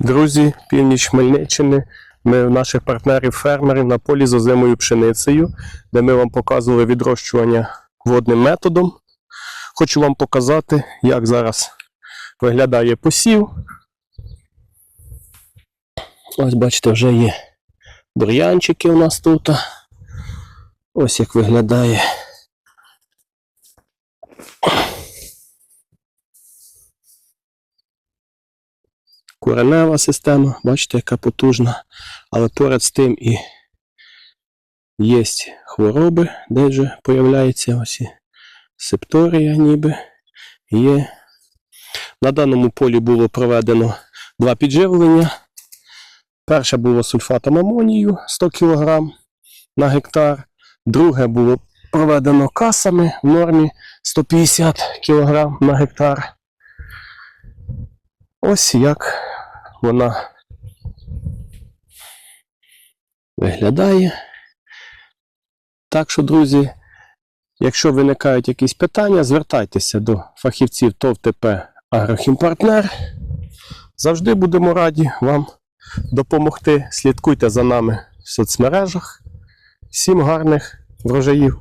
Друзі, північ Хмельниччини. Ми у наших партнерів-фермерів на полі з озимою пшеницею, де ми вам показували відрощування водним методом. Хочу вам показати, як зараз виглядає посів. Ось бачите, вже є бур'янчики у нас тут. Ось як виглядає. Коренева система, бачите, яка потужна. Але поряд з тим і є хвороби, де вже появляється ось септорія ніби є. На даному полі було проведено два підживлення. Перше було сульфатом амонію 100 кг на гектар. Друге було проведено касами в нормі 150 кг на гектар. Ось як вона виглядає. Так що, друзі, якщо виникають якісь питання, звертайтеся до фахівців ТОВ ТП Агрохімпартнер. Завжди будемо раді вам допомогти. Слідкуйте за нами в соцмережах. Всім гарних врожаїв!